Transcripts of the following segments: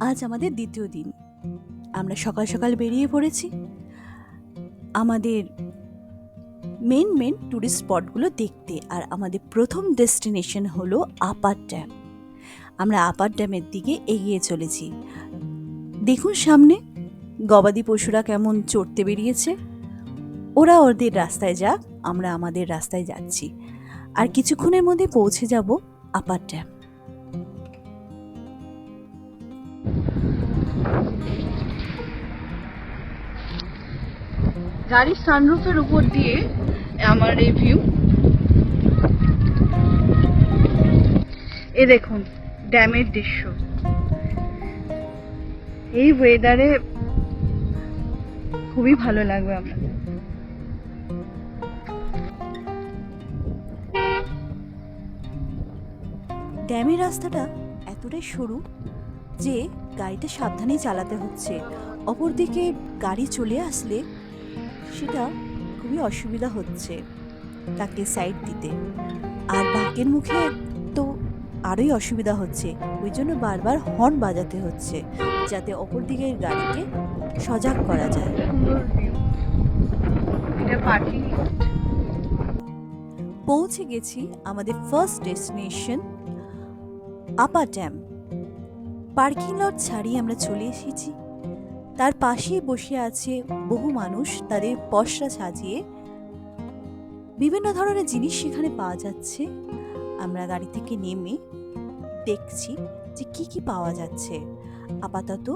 আজ আমাদের দ্বিতীয় দিন। আমরা সকাল সকাল বেরিয়ে পড়েছি। আমাদের মেন মেন ট্যুরিস্ট স্পটগুলো দেখতে আর আমাদের প্রথম ডেস্টিনেশন হলো আপার ড্যাম আমরা আপার ড্যামের দিকে এগিয়ে চলেছি। দেখুন সামনে, গবাদি পশুরা কেমন চড়তে বেরিয়েছে। ওরা ওদের রাস্তায় যাক, আমরা আমাদের রাস্তায় যাচ্ছি। আর কিছুক্ষণের মধ্যে পৌঁছে যাব আপার ড্যাম গাড়ির সানরুফের উপর দিয়ে আমার এই ভিউ এ দেখুন ড্যামের দৃশ্য। এই ওয়েদারে খুবই ভালো লাগবে আমার। ড্যামের রাস্তাটা এতটাই সরু যে গাড়িটা সাবধানে চালাতে হচ্ছে। অপরদিকে গাড়ি চলে আসলে সেটা খুবই অসুবিধা হচ্ছে তাকে সাইড দিতে। আর বাঁকের মুখে তো আরোই অসুবিধা হচ্ছে। ওই জন্য বারবার হর্ন বাজাতে হচ্ছে যাতে অপর দিকের গাড়িকে সজাগ করা যায়। পৌঁছে গেছি আমাদের first destination upper dam parking lot ছাড়িয়ে আমরা চলে এসেছি। তার পাশেই বসে আছে বহু মানুষ তাদের পশরা সাজিয়ে। বিভিন্ন ধরনের জিনিস সেখানে পাওয়া যাচ্ছে। আমরা গাড়ি থেকে নেমে দেখছি যে কি কি পাওয়া যাচ্ছে। আপাতত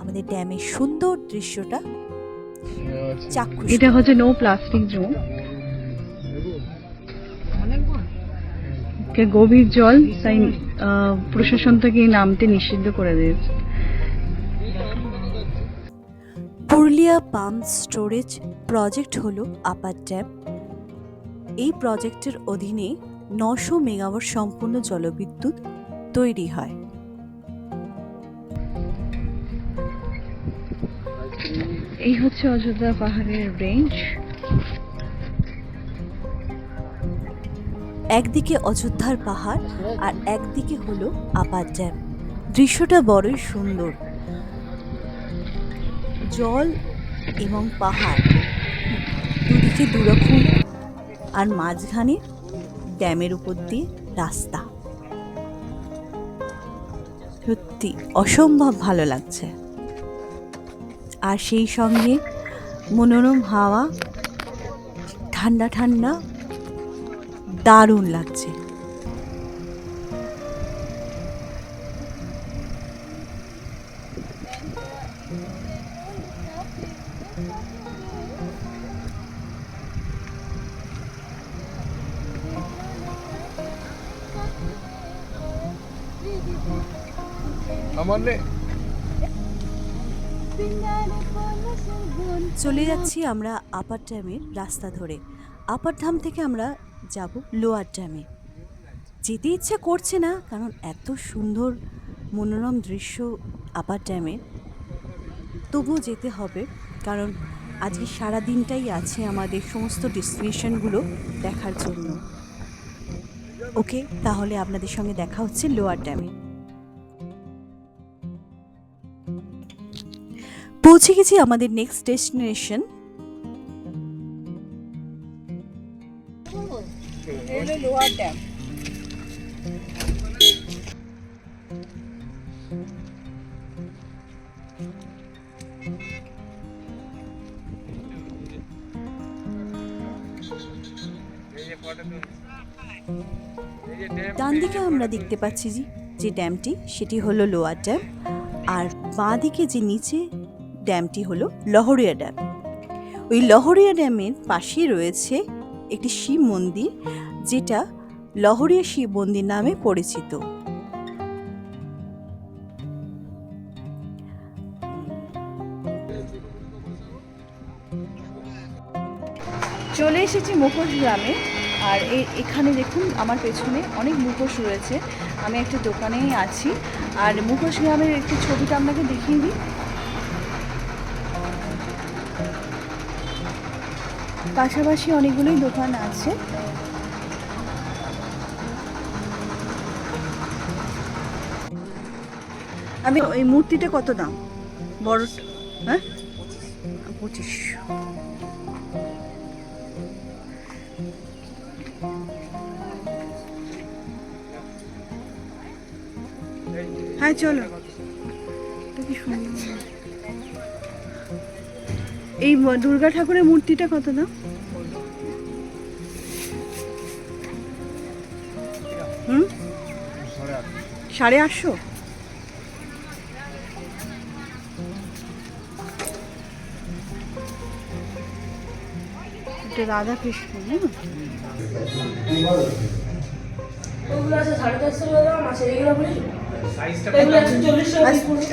আমাদের ড্যামের সুন্দর দৃশ্যটা এটা হচ্ছে নো প্লাস্টিক জোন। গভীর জল, তাই প্রশাসন থেকে নামতে নিষিদ্ধ করে দিয়েছে। পুরুলিয়া পাম্প স্টোরেজ প্রজেক্ট হলো আপার ড্যাম এই প্রজেক্টের অধীনে নশো মেগাওয়াট সম্পূর্ণ জলবিদ্যুৎ তৈরি হয়। এই হচ্ছে অযোধ্যা পাহাড়ের রেঞ্জ একদিকে অযোধ্যার পাহাড় আর একদিকে হলো আপার ড্যাম দৃশ্যটা বড়ই সুন্দর। জল এবং পাহাড়। দুদিকে দুরকম আর মাঝখানে ড্যামের উপর দিয়ে রাস্তা। সত্যি অসম্ভব ভালো লাগছে। আর সেই সঙ্গে মনোরম হাওয়া, ঠান্ডা ঠান্ডা, দারুণ লাগছে। চলে যাচ্ছি আমরা আপার ড্যামের রাস্তা ধরে। আপার ধাম থেকে আমরা যাব লোয়ার ড্যামে। যেতে ইচ্ছে করছে না, কারণ এত সুন্দর মনোরম দৃশ্য আপার ড্যামে। তবুও যেতে হবে, কারণ আজকে সারা দিনটাই আছে আমাদের সমস্ত ডেস্টিনেশনগুলো দেখার জন্য। ওকে, তাহলে আপনাদের সঙ্গে দেখা হচ্ছে লোয়ার ড্যামে। পৌঁছে গেছি আমাদের নেক্সট ডেস্টিনেশন ডান দিকে আমরা দেখতে পাচ্ছি যে ড্যামটি সেটি হলো লোয়ার ড্যাম আর বাঁ দিকে যে নিচে ড্যামটি হলো লহরিয়া ড্যাম। ওই লহরিয়া ড্যামের পাশেই রয়েছে একটি শিব মন্দির, যেটা লহরিয়া শিব মন্দির নামে পরিচিত। চলে এসেছি মুখোশ গ্রামে, আর এখানে দেখুন আমার পেছনে অনেক মুখোশ রয়েছে। আমি একটা দোকানেই আছি, আর মুখোশ গ্রামের একটি ছবিটা আপনাকে দেখিয়ে দিই। পাশাপাশি অনেকগুলোই দোকান আছে। আমি এই মূর্তিটা কত দাম? বড় হ্যাঁ? পঁচিশ। হ্যাঁ চলো। এই দুর্গা ঠাকুরের মূর্তিটা কত দাম? চল্লিশ আটশো? piece পড়বে।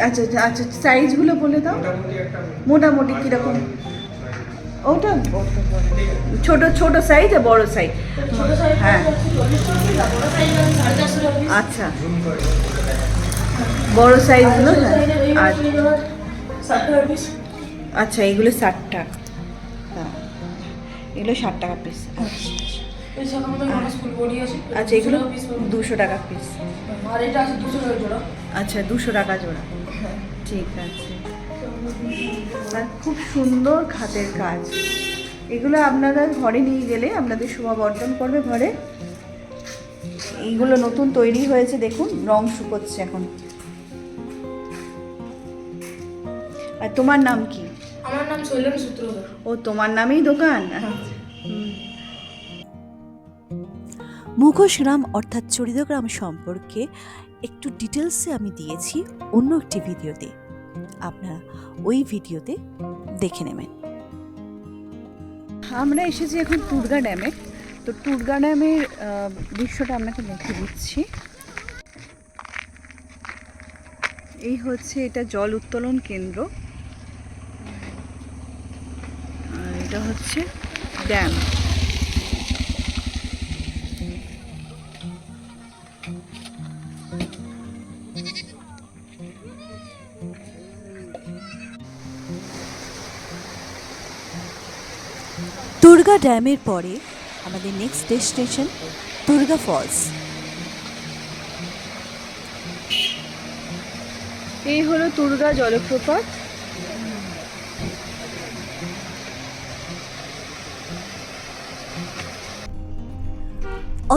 আচ্ছা আচ্ছা আচ্ছা সাইজগুলো বলে দাও। মোটামুটি কীরকম? ওটা ছোট ছোট সাইজ আর বড় সাইজ হ্যাঁ। আচ্ছা। বড় সাইজগুলো হ্যাঁ। আর মাছগুলো ধরো ষাট টাকা আচ্ছা এগুলো ষাট টাকা। হ্যাঁ। এগুলো ষাট টাকা পিস আচ্ছা এগুলো দুশো টাকা পিস আচ্ছা দুশো টাকা জোড়া। ঠিক আছে। আর খুব সুন্দর খাতের কাজ। এগুলো আপনারা ঘরে নিয়ে গেলে আপনাদের শোভাবর্ধন করবে ঘরে। এইগুলো নতুন তৈরি হয়েছে দেখুন রং শুকোচ্ছে এখন। আর তোমার নাম কি? আমার নাম শৈলেন সূত্রধর। ও তোমার নামেই দোকান? হুম। মুখোশগ্রাম অর্থাৎ চরিতগ্রাম সম্পর্কে একটু ডিটেলসে আমি দিয়েছি অন্য একটি ভিডিওতে। আপনারা ওই ভিডিওতে দেখে নেবেন। আমরা এসেছি এখন টুরগা ড্যামে। তো টুরগা ড্যামের দৃশ্যটা আপনাকে দেখে দিচ্ছি। এই হচ্ছে এটা জল উত্তোলন কেন্দ্র। এটা হচ্ছে ড্যাম। দুর্গা ড্যামের পরে আমাদের নেক্সট ডেস্টিনেশন দুর্গা ফলস এই হলো দুর্গা জলপ্রপাত।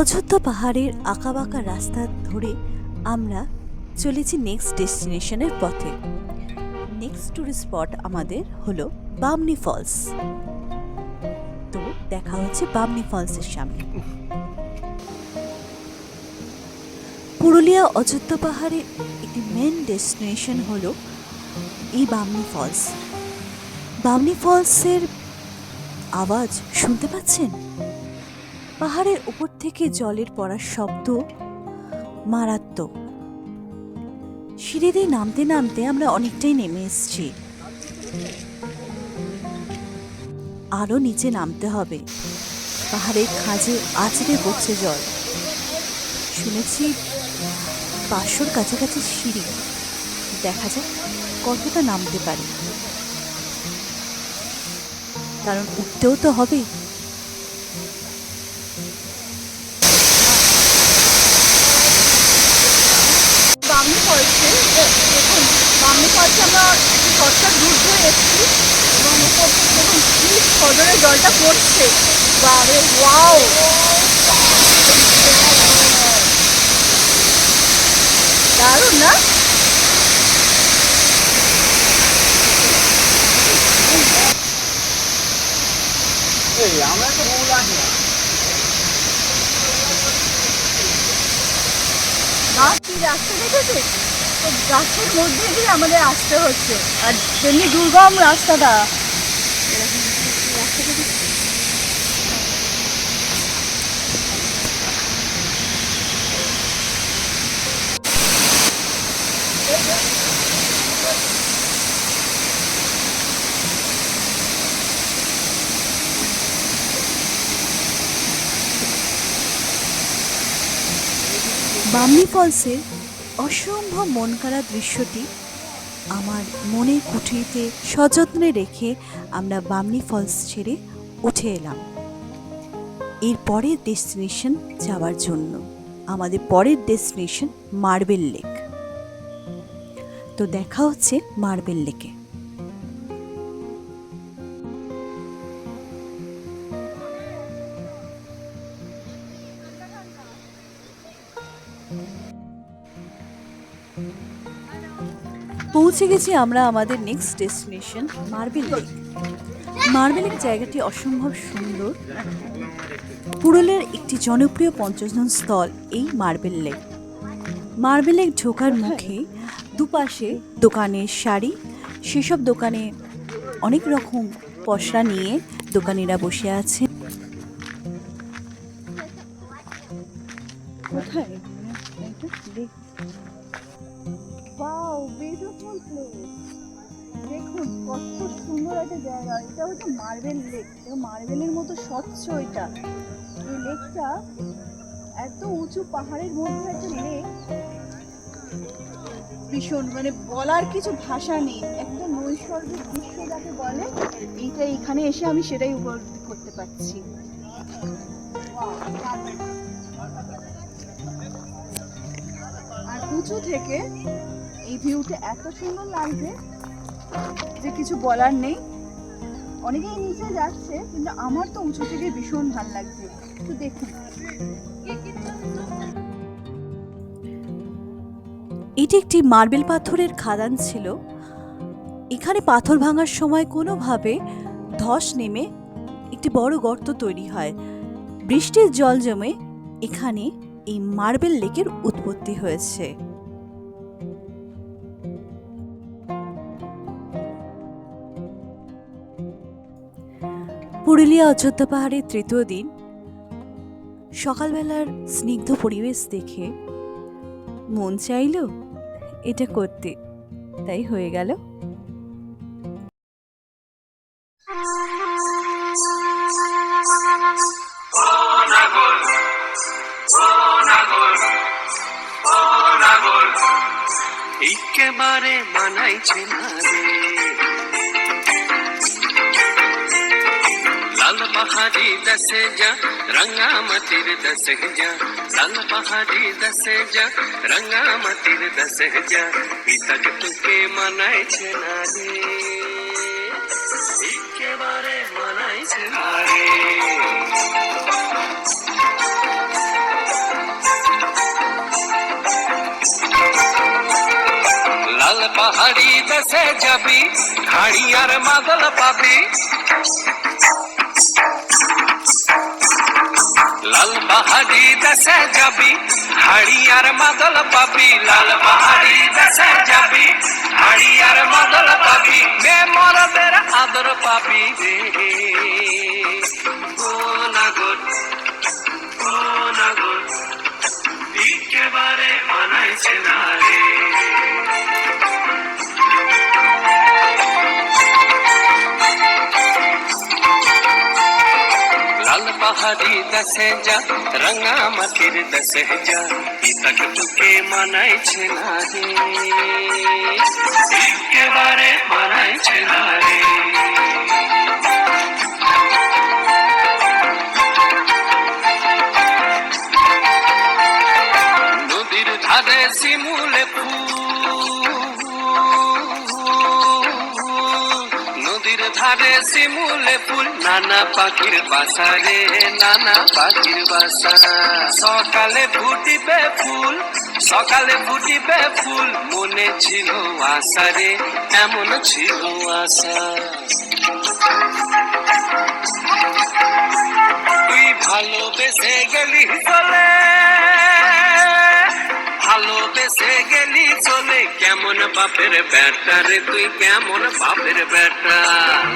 অযোধ্যা পাহাড়ের আঁকাবাঁকা রাস্তা ধরে আমরা চলেছি নেক্সট ডেস্টিনেশনের পথে। নেক্সট টুরিস্ট স্পট আমাদের হলো বামনি ফলস দেখা হচ্ছে বামনি ফলসের সামনে। পুরুলিয়া অযোধ্যা পাহাড়ের একটি মেন ডেস্টিনেশন হল এই বামনি ফলস। বামনি ফলসের আওয়াজ শুনতে পাচ্ছেন? পাহাড়ের উপর থেকে জলের পড়ার শব্দ মারাত্মক। সিঁড়ি দিয়ে নামতে নামতে আমরা অনেকটাই নেমে এসেছি। আরও নিচে নামতে হবে। পাহাড়ের খাঁজে আছড়ে পড়ছে জল। শুনেছি পাঁচশোর কাছাকাছি সিঁড়ি। দেখা যাক কতটা নামতে পারে। কারণ উঠতেও তো হবে। জলটা পড়ছে বারে ওয়াও দারুণ না? গাছ কি রাস্তা দেখেছে তো গাছের মধ্যে দিয়ে আমাদের আসতে হচ্ছে। আর যেমনি দুর্গম রাস্তাটা বামনি ফলসের অসম্ভব মন কাড়া দৃশ্যটি আমার মনের কুঠিতে সযত্নে রেখে আমরা বামনি ফলস ছেড়ে উঠে এলাম। এর পরের ডেস্টিনেশন যাওয়ার জন্য, আমাদের পরের ডেস্টিনেশন মার্বেল লেক। তো দেখা হচ্ছে মার্বেল লেকে। পৌঁছে গেছি আমরা আমাদের next destination marble lake marble lake জায়গাটি অসম্ভব সুন্দর। পুরুলিয়ার একটি জনপ্রিয় পর্যটন স্থল, এই মার্বেল লেক মার্বেল লেক ঢোকার মুখে দুপাশে দোকানের শাড়ি, সেসব দোকানে অনেক রকম পসরা নিয়ে দোকানিরা বসে আছে। উঁচু পাহাড়ের মধ্যে একটা লেক ভীষণ মানে বলার কিছু ভাষা নেই। একটা নৈসর্গিক দৃশ্য যাকে বলে, এইটা এখানে এসে আমি সেটাই উপলব্ধি করতে পারছি। আর উঁচু থেকে এই ভিউটা এত সুন্দর লাগছে যে কিছু বলার নেই। অনেকেই নিচে যাচ্ছে, কিন্তু আমার তো উঁচু থেকে ভীষণ ভালো লাগছে। একটু দেখুন। এটি একটি মার্বেল পাথরের খাদান ছিল। এখানে পাথর ভাঙার সময় কোনোভাবে ধস নেমে একটি বড় গর্ত তৈরি হয়। বৃষ্টির জল জমে এখানে এই মার্বেল লেকের উৎপত্তি হয়েছে। পুরুলিয়া অযোধ্যা পাহাড়ের তৃতীয় দিন। সকালবেলার স্নিগ্ধ পরিবেশ দেখে মন চাইল এটা করতে। তাই হয়ে গেল। একেবারে মানাইছে না লাল পাহাড়ি দশে যা রঙ্গামতির দশে যা লাল পাহাড়ি দশে যা রঙ্গামতির দশে যা পিতক তুকে মানাইছে না রে একেবারে মানাইছে না রে লাল পাহাড়ি দেশে যাবি হাড়ি আর মাদল পাবি লাল পাহাড়ি দেশে যাবি হাড়ি আর মাদল পাবি, লাল পাহাড়ি দেশে যাবি হাড়ি আর মাদল পাবি বে মরদের আদর পাবি রে। নাগর, ও নাগর, একেবারে না রে। লাল পাহাড়ি দশে যা রঙা মাটির দশে যা পিতক তুকে মানাইছে না রে একেবারে মানাইছে না রে নদীর ধারে শিমুলে ফুল ধারে শিমুলে ফুল, নানা পাখির বাসা রে, নানা পাখির বাসা। সকালে ফুটিবে ফুল, সকালে ফুটিবে ফুল, মনে ছিল আশা রে, এমন ছিল আশা। তুই ভালোবেসে গেলি চলে ভালোবেসে গেলি চলে কেমন বাপের বেটা রে, তুই কেমন বাপের বেটা?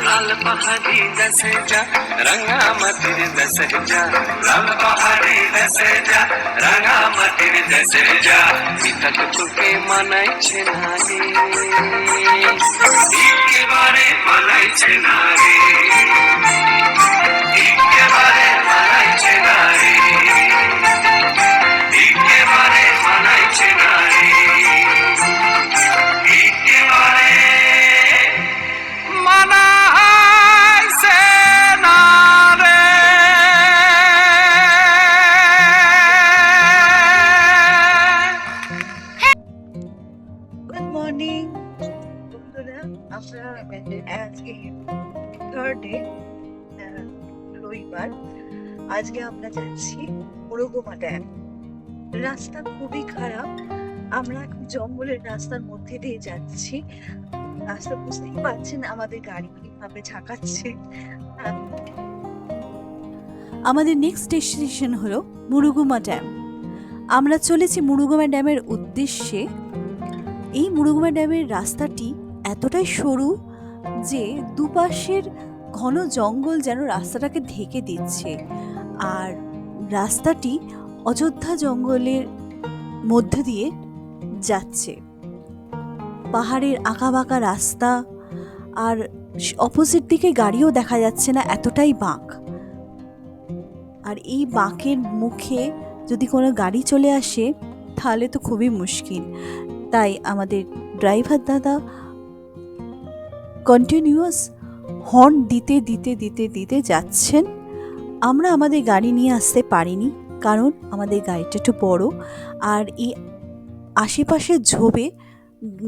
লাল পাহাড়ি দশে যা, রঙা মাটির দশে যা। লাল পাহাড়ি দশে যা, রঙা মাটির দশে যা। পিতক তোকে মানাইছে না রে একেবারে মানাইছে না রে একেবারে মানাইছে না রে রবিবার আজকে আমরা যাচ্ছি মুরুগুমা ড্যাম। রাস্তা খুবই খারাপ। আমরা এখন জঙ্গলের রাস্তার মধ্যে দিয়ে যাচ্ছি। রাস্তা বুঝতেই পারছেন আমাদের গাড়ি কীভাবে ঝাঁকাচ্ছে। আমাদের নেক্সট ডেস্টিনেশন হলো মুরুগুমা ড্যাম। আমরা চলেছি মুরুগুমা ড্যামের উদ্দেশ্যে। এই মুরুগুমা ড্যামের রাস্তাটি এতটাই সরু যে দুপাশের ঘন জঙ্গল যেন রাস্তাটাকে ঢেকে দিচ্ছে। আর রাস্তাটি অযোধ্যা জঙ্গলের মধ্য দিয়ে যাচ্ছে। পাহাড়ের আঁকাবাঁকা রাস্তা আর অপোজিট দিকে গাড়িও দেখা যাচ্ছে না, এতটাই বাঁক। আর এই বাঁকের মুখে যদি কোনো গাড়ি চলে আসে, তাহলে তো খুবই মুশকিল। তাই আমাদের ড্রাইভার দাদা কন্টিনিউয়াস হর্ন দিতে দিতে দিতে দিতে যাচ্ছেন। আমরা আমাদের গাড়ি নিয়ে আসতে পারিনি কারণ আমাদের গাড়িটা একটু বড়। আর এই আশেপাশের ঝোপে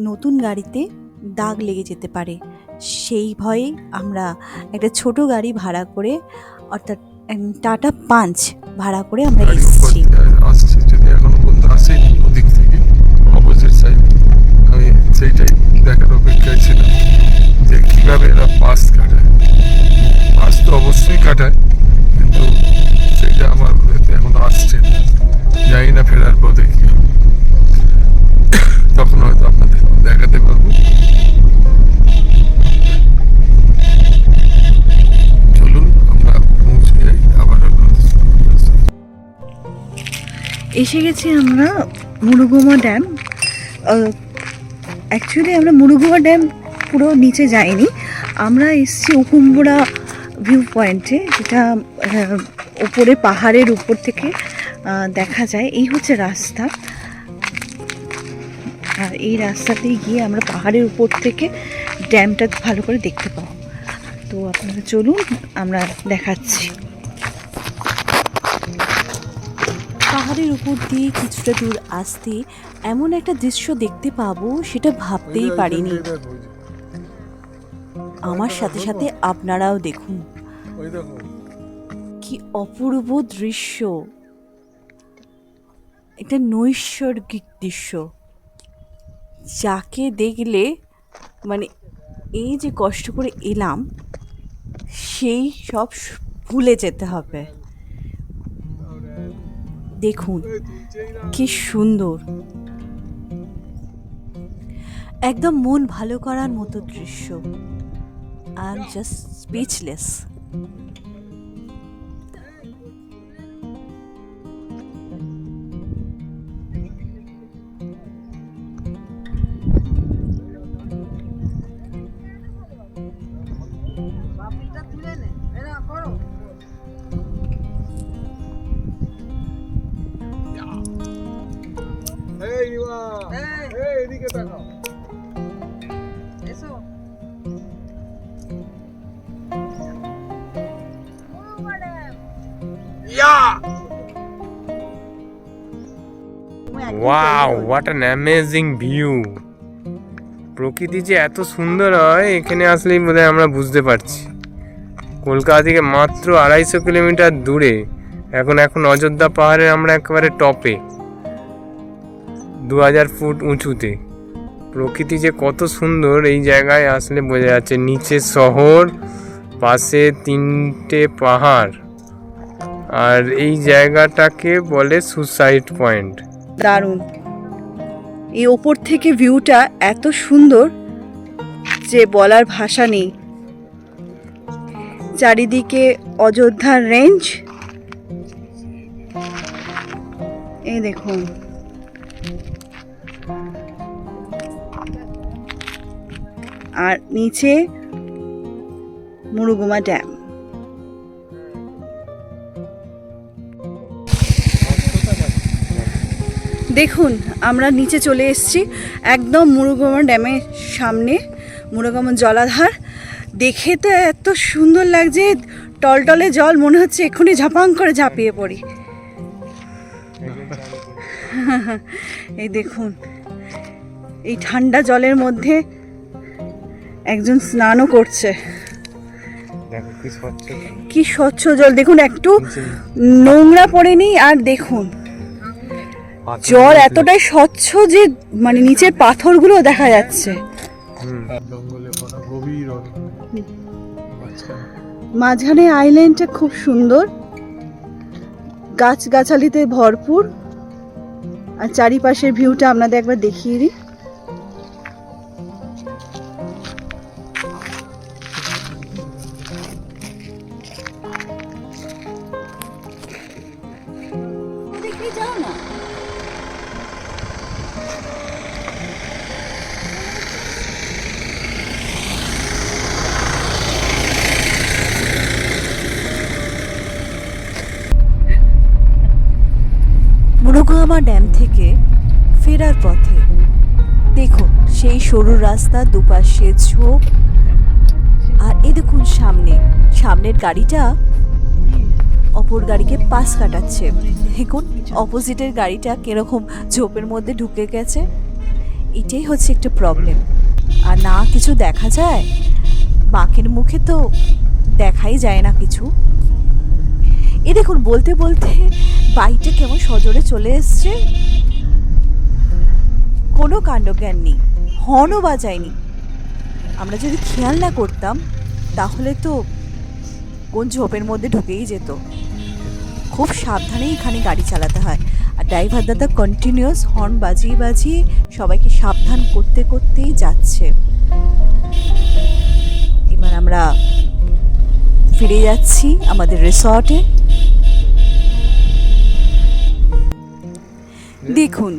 নতুন গাড়িতে দাগ লেগে যেতে পারে। সেই ভয়ে আমরা একটা ছোট গাড়ি ভাড়া করে অর্থাৎ টাটা পাঞ্চ ভাড়া করে আমরা এসেছি। আসছে যদি এখনও পর্যন্ত আসে ওদিক থেকে অপোজিট সাইড আমি সেইটাই যে কীভাবে এরা পাস কাটায়। পাস তো অবশ্যই কাটায়, কিন্তু সেটা আমার এখনও আসছে না। জানি না ফেরার পথে কি তখন হয়তো আপনাদের দেখাতে পারব। যাই। এসে গেছি আমরা মুরুগুমা ড্যাম। অ্যাকচুয়ালি আমরা মুরুগুমা ড্যাম পুরো নিচে যাইনি আমরা এসেছি উকুম্বুড়া ভিউ পয়েন্টে যেটা ওপরে পাহাড়ের উপর থেকে দেখা যায়। এই হচ্ছে রাস্তা। আর এই রাস্তাতেই গিয়ে আমরা পাহাড়ের উপর থেকে ড্যামটা ভালো করে দেখতে পাবো। তো আপনারা চলুন, আমরা দেখাচ্ছি। পাহাড়ের উপর দিয়ে কিছুটা দূর আসতে এমন একটা দৃশ্য দেখতে পাবো, সেটা ভাবতেই পারিনি। আমার সাথে সাথে আপনারাও দেখুন। কি অপূর্ব দৃশ্য। একটা নৈসর্গিক দৃশ্য। যাকে দেখলে মানে এই যে কষ্ট করে এলাম সেই সব ভুলে যেতে হবে। দেখুন কি সুন্দর। একদম মন ভালো করার মতো দৃশ্য। I'm just speechless. Wow what an amazing view প্রকৃতি যে এত সুন্দর হয়, এখানে আসলেই বোধহয় আমরা বুঝতে পারছি। কলকাতা থেকে মাত্র আড়াইশো কিলোমিটার দূরে, এখন এখন অযোধ্যা পাহাড়ে আমরা একেবারে টপে দু হাজার ফুট উঁচুতে। প্রকৃতি যে কত সুন্দর, এই জায়গায় আসলে বোঝা যাচ্ছে নিচে শহর, পাশে তিনটে পাহাড়। আর এই জায়গাটাকে বলে সুসাইড পয়েন্ট দারুণ। এই ওপর থেকে ভিউটা এত সুন্দর যে বলার ভাষা নেই। চারিদিকে অযোধ্যার রেঞ্জ। এই দেখুন। আর নিচে মুরুগুমা ড্যাম। দেখুন আমরা নিচে চলে এসেছি একদম মুরুগমা ড্যামের সামনে মুরুগমা জলাধার। দেখে তো এত সুন্দর লাগছে টলটলে জল মনে হচ্ছে এক্ষুনি ঝাপাং করে ঝাঁপিয়ে পড়ি। এই দেখুন এই ঠান্ডা জলের মধ্যে একজন স্নানও করছে। কি স্বচ্ছ জল। দেখুন একটু নোংরা পড়েনি আর দেখুন। জল এতটাই স্বচ্ছ যে মানে নিচের পাথরগুলো দেখা যাচ্ছে। মাঝখানে। আইল্যান্ডটা খুব সুন্দর। গাছগাছালিতে ভরপুর। আর চারিপাশের ভিউটা আপনাদের একবার দেখিয়ে দিই। সরু রাস্তা, দুপাশে ঝোপ। আর এ দেখুন সামনে। সামনের গাড়িটা অপর গাড়িকে পাশ কাটাচ্ছে। দেখুন, অপোজিটের গাড়িটা কীরকম ঝোপের মধ্যে ঢুকে গেছে। এটাই হচ্ছে একটা প্রবলেম আর না কিছু দেখা যায়? বাঁকের মুখে তো দেখাই যায় না কিছু। এ দেখুন, বলতে বলতে বাইকটা কেমন সজোরে চলে এসছে। কোনো কাণ্ডজ্ঞান নেই। হর্নও বাজায়নি। আমরা যদি খেয়াল না করতাম, তাহলে তো কোন ঝোপের মধ্যে ঢুকেই যেত। খুব সাবধানেই এখানে গাড়ি চালাতে হয়। আর ড্রাইভার দাদা কন্টিনিউয়াস হর্ন বাজিয়ে বাজিয়ে সবাইকে সাবধান করতে করতেই যাচ্ছে। এবার আমরা ফিরে যাচ্ছি আমাদের রিসর্টে দেখুন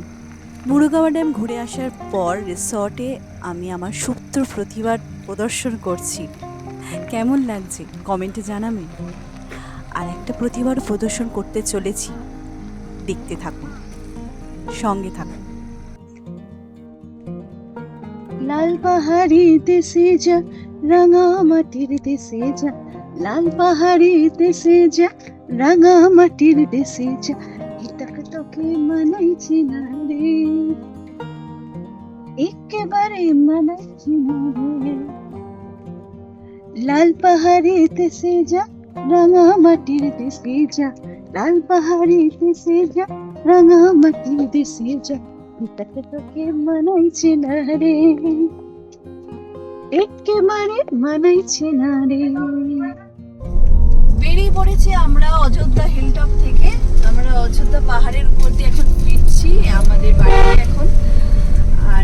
মুরুগাঁও ড্যাম ঘুরে আসার পর রিসর্টে আমি আমার সুপ্ত প্রতিভার প্রদর্শন করছি। কেমন লাগছে? কমেন্টে জানাবেন আর একটা প্রতিভার প্রদর্শন করতে চলেছি। দেখতে থাকুন। সঙ্গে থাকুন। লাল পাহাড়ি দেশে যা, রাঙা মাটির দেশে যা। লাল পাহাড়ি দেশে যা, রাঙা মাটির দেশে যা। এটাক তোকে মানাইছে না। একেবারে লাল পাহাড়ি দেশে যা রাঙা মাটির দেশে যা লাল পাহাড়ি দেশে যা রাঙা মাটির দেশে যা এটাকে তোকে মানাইছে না রে একেবারে মানাইছে না রে বেরিয়ে পড়েছি আমরা অযোধ্যা হিলটপ থেকে। আমরা অযোধ্যা পাহাড়ের উপর দিয়ে এখন ফিরছি আমাদের বাড়িতে এখন। আর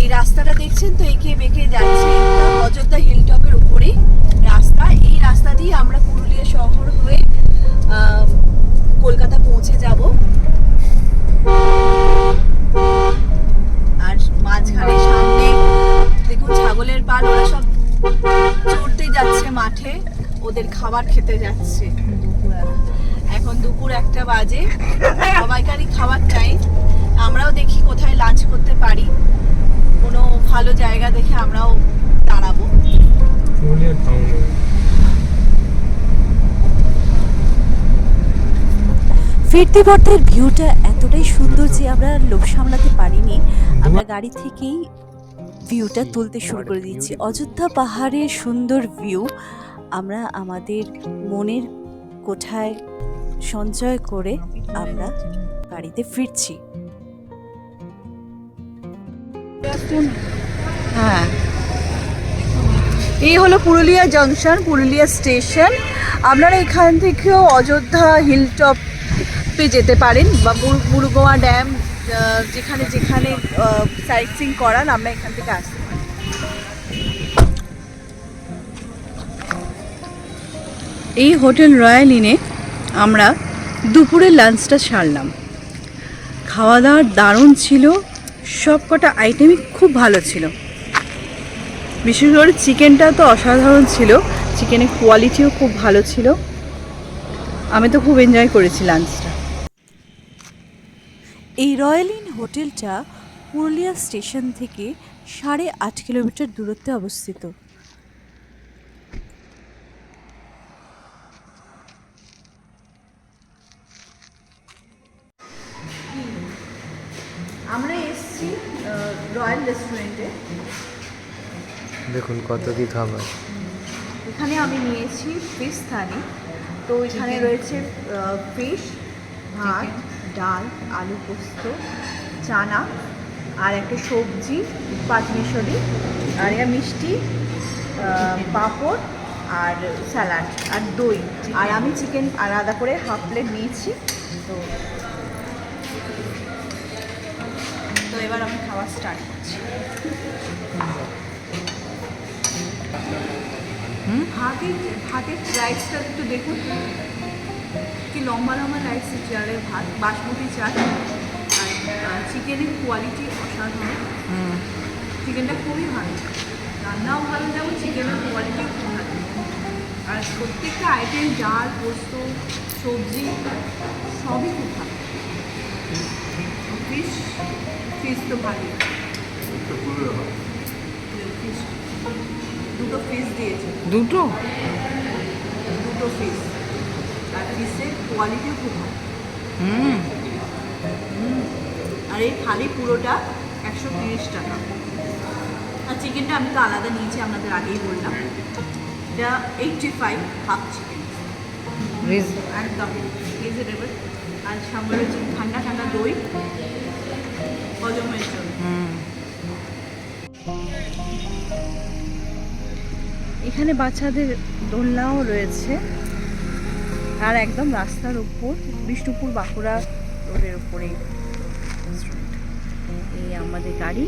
এই রাস্তাটা দেখছেন তো, এঁকে বেঁকে যাচ্ছে অযোধ্যা হিলটপের উপরেই রাস্তা। এই রাস্তা দিয়ে আমরা পুরুলিয়া শহর হয়ে কলকাতা পৌঁছে যাব। আর মাঝখানে সামনে দেখুন, ছাগলের পাল, ওরা সব চড়তে যাচ্ছে মাঠে। ওদের খাবার খেতে যাচ্ছে। এখন দুপুর একটা বাজে। সবাইকারই খাবার টাইম আমরাও দেখি কোথায় লাঞ্চ করতে পারি। কোনো ভালো জায়গা দেখে আমরাও দাঁড়াবো। ফিরতি পথের ভিউটা এতটাই সুন্দর যে আমরা লোভ সামলাতে পারিনি। আমরা গাড়ি থেকেই ভিউটা তুলতে শুরু করে দিচ্ছি অযোধ্যা পাহাড়ের সুন্দর ভিউ আমরা আমাদের মনের কোঠায় সঞ্চয় করে আমরা গাড়িতে ফিরছি। হ্যাঁ। এই হলো পুরুলিয়া জংশন, পুরুলিয়া স্টেশন। আপনারা এখান থেকেও অযোধ্যা হিলটপে যেতে পারেন বা মুর- মুরুগোয়া ড্যাম যেখানে যেখানে সাইট সিং করান, আমরা এখান থেকে আসতে পারি। এই হোটেল রয়্যাল ইনে আমরা দুপুরের লাঞ্চটা সারলাম। খাওয়া দাওয়ার দারুণ ছিল সব কটা আইটেমই খুব ভালো ছিল। বিশেষ করে চিকেনটা তো অসাধারণ ছিল চিকেনের কোয়ালিটিও খুব ভালো ছিল। আমি তো খুব এনজয় করেছি লাঞ্চটা এই রয়্যাল ইন হোটেলটা পুরুলিয়া স্টেশন থেকে সাড়ে আট কিলোমিটার দূরত্বে অবস্থিত। আমরা এসেছি রয়্যাল রেস্টুরেন্টে দেখুন কত কি খাবার। এখানে আমি নিয়েছি ফিশ থালি তো এখানে রয়েছে ফিশ ভাত ডাল আলু পোস্ত চানা আর একটা সবজি পাঁচমিশরি আর একটা মিষ্টি পাঁপড় আর স্যালাড আর দই। আর আমি চিকেন আলাদা করে হাফ প্লেট নিয়েছি। তো এবার আমি খাওয়া স্টার্ট করছি। ভাতের ভাতের রাইসটা একটু দেখুন। কি লম্বা লম্বা রাইস চালের ভাত বাসমতি চাল আর চিকেনের কোয়ালিটি অসাধারণ। চিকেনটা খুবই ভালো। রান্নাও ভালো যেমন চিকেনের কোয়ালিটিও খুব ভালো। আর প্রত্যেকটা আইটেম ডাল পোস্ত সবজি সবই খুব ভালো। ফিশ ফিশ তো ফিশ দুটো ফিশ দিয়েছে। দুটো? দুটো ফিস আর ফিসের কোয়ালিটিও খুব ভালো। হুম। হুম। আর এই থালি পুরোটা একশো তিরিশ টাকা। আর চিকেনটা আমি তো আলাদা নিয়েছি আপনাদের আগেই বললাম। এটা এইটটি ফাইভ হাফ চিকেন একদম রিজনেবল আর সামনে ঠান্ডা ঠান্ডা দই। জন্য এখানে বাচ্চাদের দোলনাও রয়েছে আর একদম রাস্তার উপর, বিষ্ণুপুর বাঁকুড়া রোডের উপরে এই আমাদের গাড়ি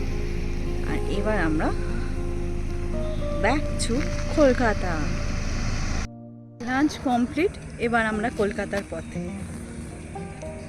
আর এবার আমরা back to Kolkata. Lunch complete এবার আমরা কলকাতার পথে।